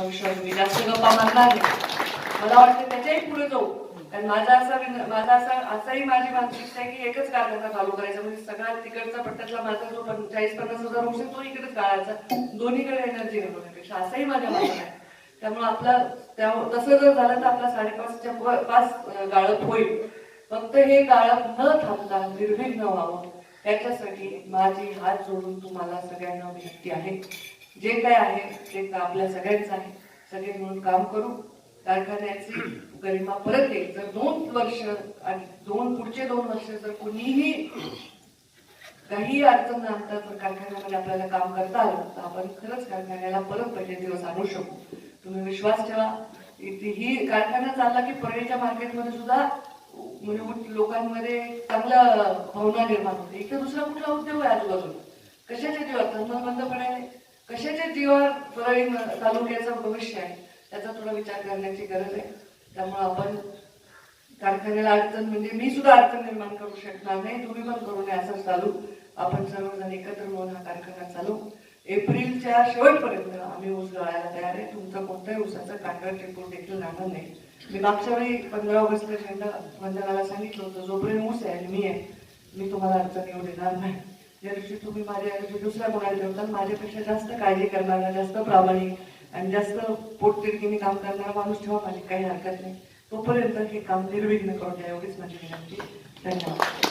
माझा विश्वास आहे. मी जास्त गप्पा मारणार मला वाटतं त्याच्याही पुढे जाऊ. कारण माझा असा विन- माझा असा असाही माझी मानसिकता आहे की एकच कारखाना चालू करायचा. म्हणजे सगळा तिकडचा पट्ट्यातला माझा जो चाळीस पन्नास हजार होऊ तो इकडेच काढायचा दोन्हीकडे एनर्जी घालवण्यापेक्षा असाही माझ्या मनात आहे. त्यामुळे आपला त्या तसं जर झालं तर आपला साडेपाचच्या पाच गाळप होईल. फक्त हे गाळप न थांबता निर्विघ्न व्हावं. त्याच्यासाठी माझी हात जोडून तुम्हाला सगळ्यांना विनंती आहे. जे काय आहे ते आपल्या सगळ्यांचं आहे सगळे मिळून काम करू. कारखान्याची गरिमा परत येईल. जर दोन वर्ष आणि दोन पुढचे दोन वर्ष जर कुणीही काही अडचण न तर कारखान्यामध्ये आपल्याला काम करता आलं तर आपण खरंच कारखान्याला परत पहिले दिवस आणू शकू. तुम्ही विश्वास ठेवा. इथे ही कारखाना चालला की परळीच्या मार्केटमध्ये सुद्धा म्हणजे लोकांमध्ये चांगला भावना निर्माण होते. इथे दुसरा कुठला उद्योग आहे आजूबाजूला? कशाच्या दिवस थर्मल बंद पडायला कशाच्या जीवावर परळी तालुक्याचं भविष्य आहे त्याचा थोडा विचार करण्याची गरज आहे. त्यामुळे आपण कारखान्याला अडचण म्हणजे मी सुद्धा अडचण निर्माण करू शकणार नाही तुम्ही पण करू नये असं चालू. आपण सर्वजण एकत्र मिळून हा कारखाना चालू. एप्रिलच्या शेवटपर्यंत आम्ही ऊस गळायला तयार आहे. तुमचा कोणत्याही ऊसाचा कांडा टिपून देखील राहणार नाही. मी मागच्या वेळी पंधरा ऑगस्टला झेंडा वंदनाला सांगितलं होतं जोपर्यंत ऊस आहे आणि मी आहे मी तुम्हाला अडचण येऊ देणार नाही. ज्या दिवशी तुम्ही माझ्या दुसऱ्या कोणाला ठेवता माझ्यापेक्षा जास्त काळजी करणारा जास्त प्रामाणिक आणि जास्त पोटतिडकीने काम करणारा माणूस ठेवा माझी काही हरकत नाही. तोपर्यंत हे काम निर्विघ्न करून द्या एवढीच माझी विनंती. धन्यवाद.